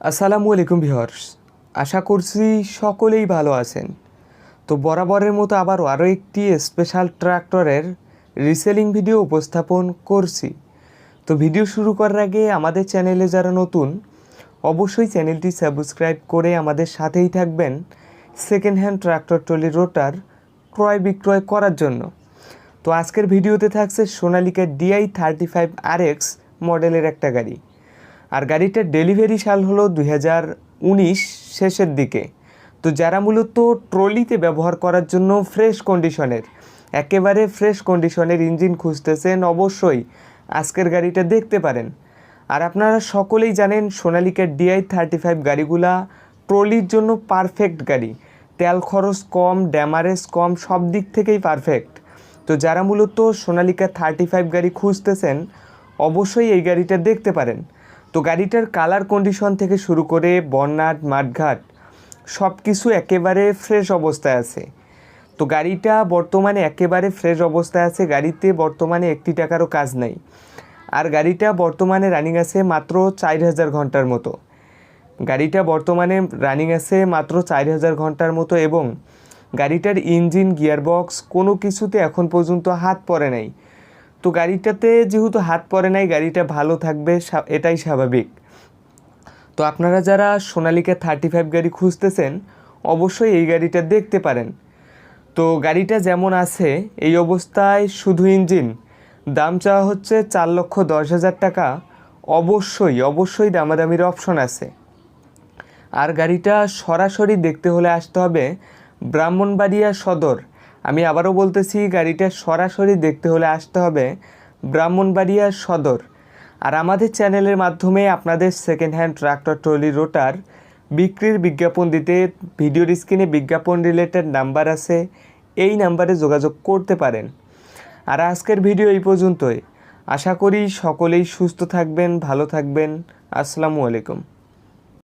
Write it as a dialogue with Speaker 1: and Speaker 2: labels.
Speaker 1: আসসালামু আলাইকুম ভিহর্স আশা করছি সকলেই ভালো আছেন। তো বরাবরের মতো আবারও আরও একটি স্পেশাল ট্রাক্টরের রিসেলিং ভিডিও উপস্থাপন করছি। তো ভিডিও শুরু করার আগে আমাদের চ্যানেলে যারা নতুন, অবশ্যই চ্যানেলটি সাবস্ক্রাইব করে আমাদের সাথেই থাকবেন second hand tractor trolley rotor ক্রয় বিক্রয় করার জন্য। তো আজকের ভিডিওতে থাকছে Sonalika DI thirty five R X মডেলের একটা গাড়ি। আর গাড়িটার ডেলিভারি সাল হলো দুই শেষের দিকে। তো যারা মূলত ট্রলিতে ব্যবহার করার জন্য ফ্রেশ কন্ডিশনের, একেবারে ফ্রেশ কন্ডিশনের ইঞ্জিন খুঁজতেছেন অবশ্যই আজকের গাড়িটা দেখতে পারেন। আর আপনারা সকলেই জানেন সোনালিকার ডিআই থার্টি ফাইভ গাড়িগুলা ট্রলির জন্য পারফেক্ট গাড়ি। তেল খরচ কম, ড্যামারেজ কম, সব দিক থেকেই পারফেক্ট। তো যারা মূলত সোনালিকা থার্টি ফাইভ গাড়ি খুঁজতেছেন, অবশ্যই এই গাড়িটা দেখতে পারেন। তো গাড়িটার কালার কন্ডিশন থেকে শুরু করে বর্ণাট মাঠঘাট সব কিছু একেবারে ফ্রেশ অবস্থায় আছে। তো গাড়িটা বর্তমানে একেবারে ফ্রেশ অবস্থায় আছে, গাড়িতে বর্তমানে একটি টাকারও কাজ নাই। আর গাড়িটা বর্তমানে রানিং আছে মাত্র চার হাজার ঘণ্টার মতো। গাড়িটা বর্তমানে রানিং আছে মাত্র চার হাজার ঘণ্টার মতো এবং গাড়িটার ইঞ্জিন গিয়ারবক্স কোনো কিছুতে এখন পর্যন্ত হাত পড়ে নাই। তো গাড়িটাতে যেহেতু হাত পড়ে নাই, গাড়িটা ভালো থাকবে এটাই স্বাভাবিক। তো আপনারা যারা সোনালিকা থার্টি ফাইভ গাড়ি খুঁজতেছেন, অবশ্যই এই গাড়িটা দেখতে পারেন। তো গাড়িটা যেমন আছে, এই অবস্থায় শুধু ইঞ্জিন। দাম চাওয়া হচ্ছে চার লক্ষ দশ হাজার টাকা। অবশ্যই অবশ্যই দামাদামির অপশন আছে। আর গাড়িটা সরাসরি দেখতে হলে আসতে হবে ব্রাহ্মণবাড়িয়া সদর। আমি আবারও বলতেছি, গাড়িটা সরাসরি দেখতে হলে আসতে হবে ব্রাহ্মণবাড়িয়া সদর। আর আমাদের চ্যানেলের মাধ্যমে আপনাদের second hand tractor trolley rotor বিক্রির বিজ্ঞাপন দিতে ভিডিওর স্ক্রিনে বিজ্ঞাপন রিলেটেড নাম্বার আছে, এই নাম্বারে যোগাযোগ করতে পারেন। আর আজকের ভিডিও এই পর্যন্তই। আশা করি সকলেই সুস্থ থাকবেন, ভালো থাকবেন। আসসালামু আলাইকুম।